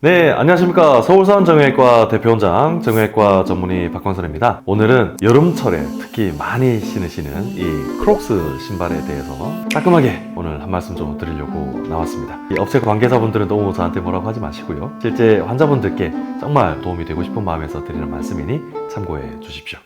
네, 안녕하십니까. 서울사원 정형외과 대표원장 정형외과 전문의 박광선입니다. 오늘은 여름철에 특히 많이 신으시는 이 크록스 신발에 대해서 따끔하게 오늘 한 말씀 좀 드리려고 나왔습니다. 이 업체 관계자분들은 너무 저한테 뭐라고 하지 마시고요. 실제 환자분들께 정말 도움이 되고 싶은 마음에서 드리는 말씀이니 참고해 주십시오.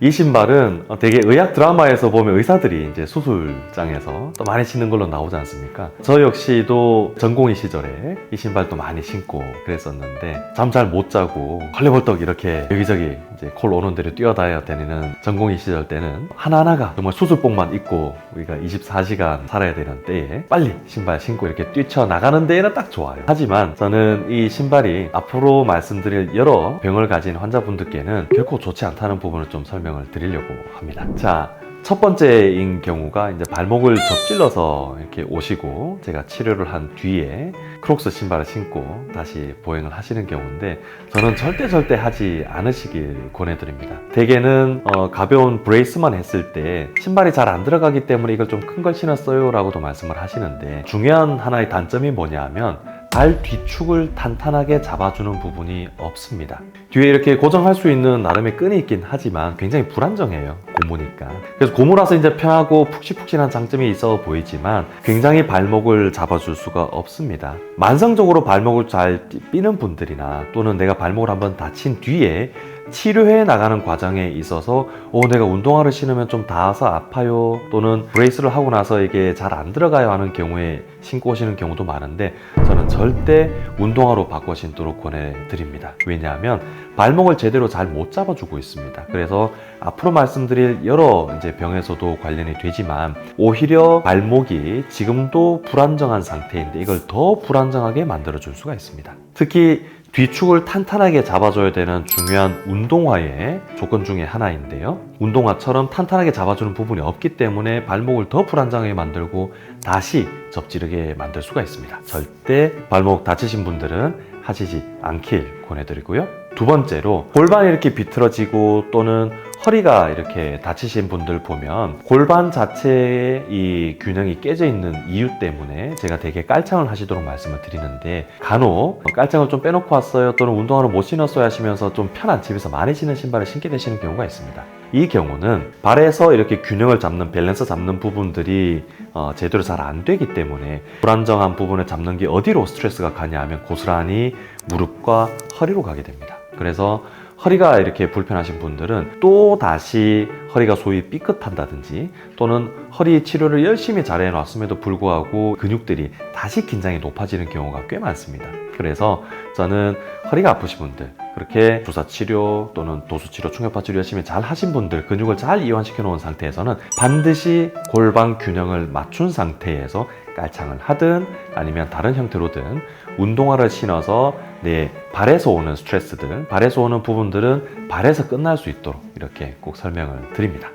이 신발은 어, 되게 의학 드라마에서 보면 의사들이 이제 수술장에서 또 많이 신는 걸로 나오지 않습니까? 저 역시도 전공의 시절에 이 신발도 많이 신고 그랬었는데 잠 잘 못 자고 헐레벌떡 이렇게 여기저기 이제 콜 오는 대로 뛰어다녀야 되는 전공의 시절 때는 하나하나가 정말 수술복만 입고 우리가 24시간 살아야 되는 때에 빨리 신발 신고 이렇게 뛰쳐나가는 데에는 딱 좋아요. 하지만 저는 이 신발이 앞으로 말씀드릴 여러 병을 가진 환자분들께는 결코 좋지 않다는 부분을 좀 설명을 드리려고 합니다. 자, 첫 번째인 경우가 이제 발목을 접질러서 이렇게 오시고 제가 치료를 한 뒤에 크록스 신발을 신고 다시 보행을 하시는 경우인데 저는 절대 절대 하지 않으시길 권해드립니다. 대개는 어, 가벼운 브레이스만 했을 때 신발이 잘 안 들어가기 때문에 이걸 좀 큰 걸 신었어요 라고도 말씀을 하시는데 중요한 하나의 단점이 뭐냐면 발 뒤축을 탄탄하게 잡아주는 부분이 없습니다. 뒤에 이렇게 고정할 수 있는 나름의 끈이 있긴 하지만 굉장히 불안정해요. 고무니까. 그래서 고무라서 이제 편하고 푹신푹신한 장점이 있어 보이지만 굉장히 발목을 잡아줄 수가 없습니다. 만성적으로 발목을 잘 삐는 분들이나 또는 내가 발목을 한번 다친 뒤에 치료해 나가는 과정에 있어서 어, 내가 운동화를 신으면 좀 닿아서 아파요 또는 브레이스를 하고 나서 이게 잘 안 들어가요 하는 경우에 신고 오시는 경우도 많은데 저는 절대 운동화로 바꿔 신도록 권해드립니다. 왜냐하면 발목을 제대로 잘 못 잡아주고 있습니다. 그래서 앞으로 말씀드릴 여러 이제 병에서도 관련이 되지만 오히려 발목이 지금도 불안정한 상태인데 이걸 더 불안정하게 만들어 줄 수가 있습니다. 특히 뒤축을 탄탄하게 잡아줘야 되는 중요한 운동화의 조건 중에 하나인데요. 운동화처럼 탄탄하게 잡아주는 부분이 없기 때문에 발목을 더 불안정하게 만들고 다시 접지르게 만들 수가 있습니다. 절대 발목 다치신 분들은 하시지 않길 권해드리고요. 두 번째로 골반이 이렇게 비틀어지고 또는 허리가 이렇게 다치신 분들 보면 골반 자체의 이 균형이 깨져 있는 이유 때문에 제가 되게 깔창을 하시도록 말씀을 드리는데 간혹 깔창을 좀 빼놓고 왔어요 또는 운동화를 못 신었어요 하시면서 좀 편한 집에서 많이 신는 신발을 신게 되시는 경우가 있습니다. 이 경우는 발에서 이렇게 균형을 잡는 밸런스 잡는 부분들이 어, 제대로 잘 안 되기 때문에 불안정한 부분을 잡는 게 어디로 스트레스가 가냐 하면 고스란히 무릎과 허리로 가게 됩니다. 그래서 허리가 이렇게 불편하신 분들은 또 다시 허리가 소위 삐끗한다든지 또는 허리 치료를 열심히 잘 해놨음에도 불구하고 근육들이 다시 긴장이 높아지는 경우가 꽤 많습니다. 그래서 저는 허리가 아프신 분들 그렇게 주사 치료 또는 도수 치료, 충격파 치료 열심히 잘 하신 분들 근육을 잘 이완시켜 놓은 상태에서는 반드시 골반 균형을 맞춘 상태에서 깔창을 하든 아니면 다른 형태로든 운동화를 신어서 내 발에서 오는 스트레스들, 발에서 오는 부분들은 발에서 끝날 수 있도록 이렇게 꼭 설명을 드립니다.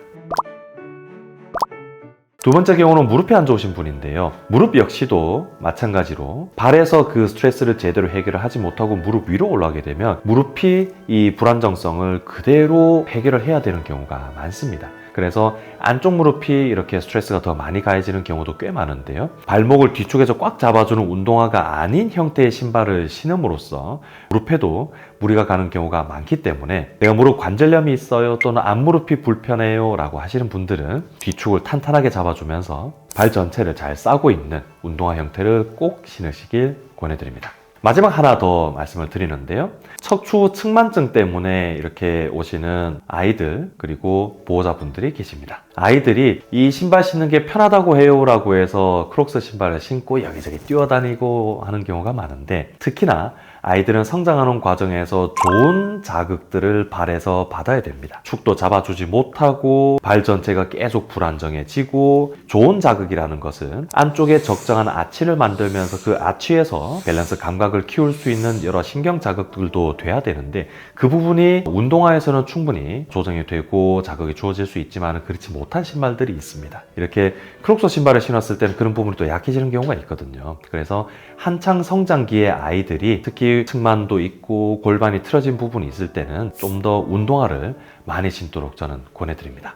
두 번째 경우는 무릎이 안 좋으신 분인데요. 무릎 역시도 마찬가지로 발에서 그 스트레스를 제대로 해결을 하지 못하고 무릎 위로 올라가게 되면 무릎이 이 불안정성을 그대로 해결을 해야 되는 경우가 많습니다. 그래서 안쪽 무릎이 이렇게 스트레스가 더 많이 가해지는 경우도 꽤 많은데요. 발목을 뒤쪽에서 꽉 잡아주는 운동화가 아닌 형태의 신발을 신음으로써 무릎에도 무리가 가는 경우가 많기 때문에 내가 무릎 관절염이 있어요 또는 앞무릎이 불편해요 라고 하시는 분들은 뒤축을 탄탄하게 잡아주면서 발 전체를 잘 싸고 있는 운동화 형태를 꼭 신으시길 권해드립니다. 마지막 하나 더 말씀을 드리는데요. 척추 측만증 때문에 이렇게 오시는 아이들 그리고 보호자분들이 계십니다. 아이들이 이 신발 신는 게 편하다고 해요라고 해서 크록스 신발을 신고 여기저기 뛰어다니고 하는 경우가 많은데 특히나 아이들은 성장하는 과정에서 좋은 자극들을 발에서 받아야 됩니다. 축도 잡아주지 못하고 발 전체가 계속 불안정해지고 좋은 자극이라는 것은 안쪽에 적정한 아치를 만들면서 그 아치에서 밸런스 감각을 키울 수 있는 여러 신경 자극들도 돼야 되는데 그 부분이 운동화에서는 충분히 조정이 되고 자극이 주어질 수 있지만 그렇지 못한 신발들이 있습니다. 이렇게 크록스 신발을 신었을 때는 그런 부분이 또 약해지는 경우가 있거든요. 그래서 한창 성장기의 아이들이 특히 측만도 있고 골반이 틀어진 부분이 있을 때는 좀 더 운동화를 많이 신도록 저는 권해드립니다.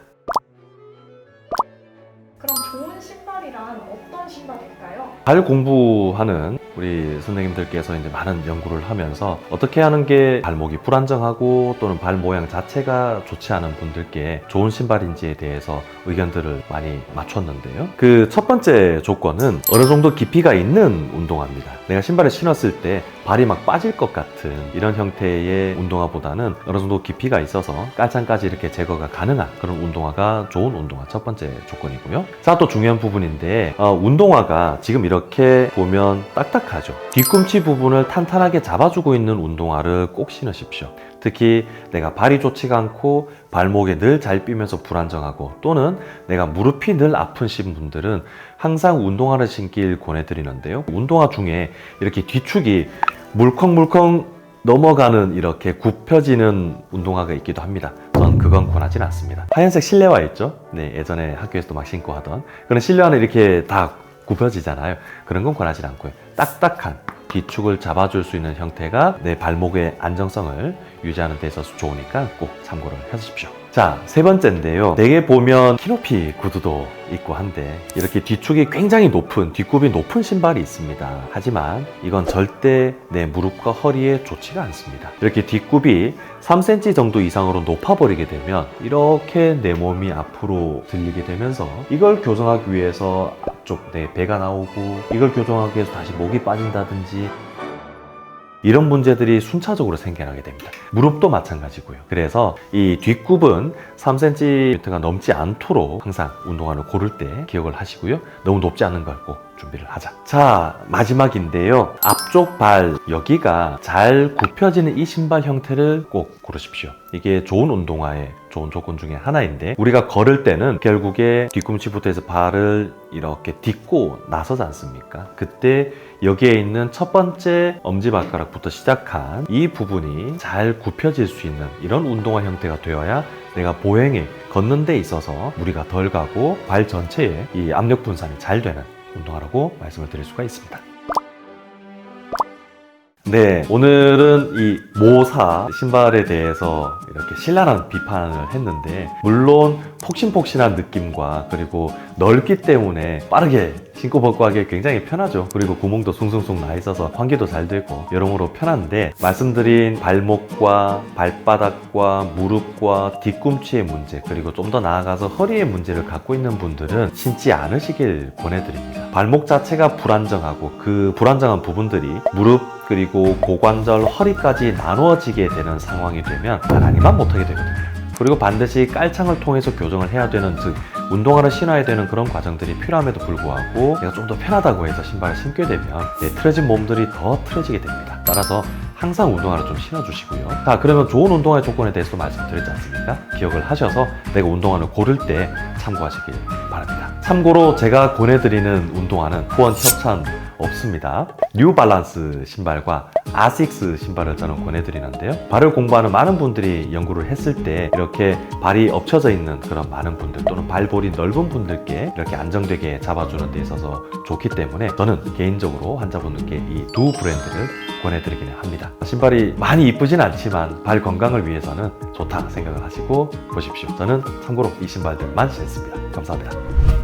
그럼 좋은 신발 이란 어떤 신발일까요? 발 공부하는 우리 선생님들께서 이제 많은 연구를 하면서 어떻게 하는 게 발목이 불안정하고 또는 발 모양 자체가 좋지 않은 분들께 좋은 신발인지에 대해서 의견들을 많이 맞췄는데요. 그 첫 번째 조건은 어느 정도 깊이가 있는 운동화입니다. 내가 신발을 신었을 때 발이 막 빠질 것 같은 이런 형태의 운동화보다는 어느 정도 깊이가 있어서 깔창까지 이렇게 제거가 가능한 그런 운동화가 좋은 운동화 첫 번째 조건이고요. 자, 또 중요한 부분인데 어, 운동화가 지금 이렇게 보면 딱딱하죠. 뒤꿈치 부분을 탄탄하게 잡아주고 있는 운동화를 꼭 신으십시오. 특히 내가 발이 좋지가 않고 발목에 늘 잘 삐면서 불안정하고 또는 내가 무릎이 늘 아프신 분들은 항상 운동화를 신길 권해드리는데요. 운동화 중에 이렇게 뒤축이 물컹물컹 넘어가는 이렇게 굽혀지는 운동화가 있기도 합니다. 전 그건 권하진 않습니다. 하얀색 실내화 있죠? 네, 예전에 학교에서도 막 신고 하던 그런 실내화는 이렇게 다 굽혀지잖아요. 그런 건 권하진 않고요. 딱딱한 뒤축을 잡아줄 수 있는 형태가 내 발목의 안정성을 유지하는 데 있어서 좋으니까 꼭 참고를 해주십시오. 자, 세 번째인데요. 대개 보면 키높이 구두도 있고 한데 이렇게 뒤축이 굉장히 높은, 뒷굽이 높은 신발이 있습니다. 하지만 이건 절대 내 무릎과 허리에 좋지가 않습니다. 이렇게 뒷굽이 3cm 정도 이상으로 높아버리게 되면 이렇게 내 몸이 앞으로 들리게 되면서 이걸 교정하기 위해서 앞쪽 내 배가 나오고 이걸 교정하기 위해서 다시 목이 빠진다든지 이런 문제들이 순차적으로 생겨나게 됩니다. 무릎도 마찬가지고요. 그래서 이 뒷굽은 3cm가 넘지 않도록 항상 운동화를 고를 때 기억을 하시고요. 너무 높지 않은 걸 꼭 준비를 하자. 자, 마지막인데요. 앞쪽 발 여기가 잘 굽혀지는 이 신발 형태를 꼭 고르십시오. 이게 좋은 운동화의 좋은 조건 중에 하나인데 우리가 걸을 때는 결국에 뒤꿈치부터 해서 발을 이렇게 딛고 나서지 않습니까? 그때 여기에 있는 첫 번째 엄지발가락부터 시작한 이 부분이 잘 굽혀질 수 있는 이런 운동화 형태가 되어야 내가 보행에 걷는 데 있어서 무리가 덜 가고 발 전체에 이 압력 분산이 잘 되는 운동화라고 말씀을 드릴 수가 있습니다. 네, 오늘은 이 모사 신발에 대해서 이렇게 신랄한 비판을 했는데, 물론 폭신폭신한 느낌과 그리고 넓기 때문에 빠르게 신고 벗고 하기 굉장히 편하죠. 그리고 구멍도 숭숭숭 나 있어서 환기도 잘 되고 여러모로 편한데 말씀드린 발목과 발바닥과 무릎과 뒤꿈치의 문제 그리고 좀 더 나아가서 허리의 문제를 갖고 있는 분들은 신지 않으시길 권해드립니다. 발목 자체가 불안정하고 그 불안정한 부분들이 무릎 그리고 고관절 허리까지 나누어지게 되는 상황이 되면 나란히만 못하게 되거든요. 그리고 반드시 깔창을 통해서 교정을 해야 되는 즉 운동화를 신어야 되는 그런 과정들이 필요함에도 불구하고 내가 좀 더 편하다고 해서 신발을 신게 되면 내 틀어진 몸들이 더 틀어지게 됩니다. 따라서 항상 운동화를 좀 신어주시고요. 자, 그러면 좋은 운동화의 조건에 대해서도 말씀드렸지 않습니까? 기억을 하셔서 내가 운동화를 고를 때 참고하시길 바랍니다. 참고로 제가 권해드리는 운동화는 후원 협찬 없습니다. 뉴 발란스 신발과 아식스 신발을 저는 권해드리는데요. 발을 공부하는 많은 분들이 연구를 했을 때 이렇게 발이 엎쳐져 있는 그런 많은 분들 또는 발볼이 넓은 분들께 이렇게 안정되게 잡아주는 데 있어서 좋기 때문에 저는 개인적으로 환자분들께 이 두 브랜드를 권해드리기는 합니다. 신발이 많이 이쁘진 않지만 발 건강을 위해서는 좋다 생각을 하시고 보십시오. 저는 참고로 이 신발들만 신습니다. 감사합니다.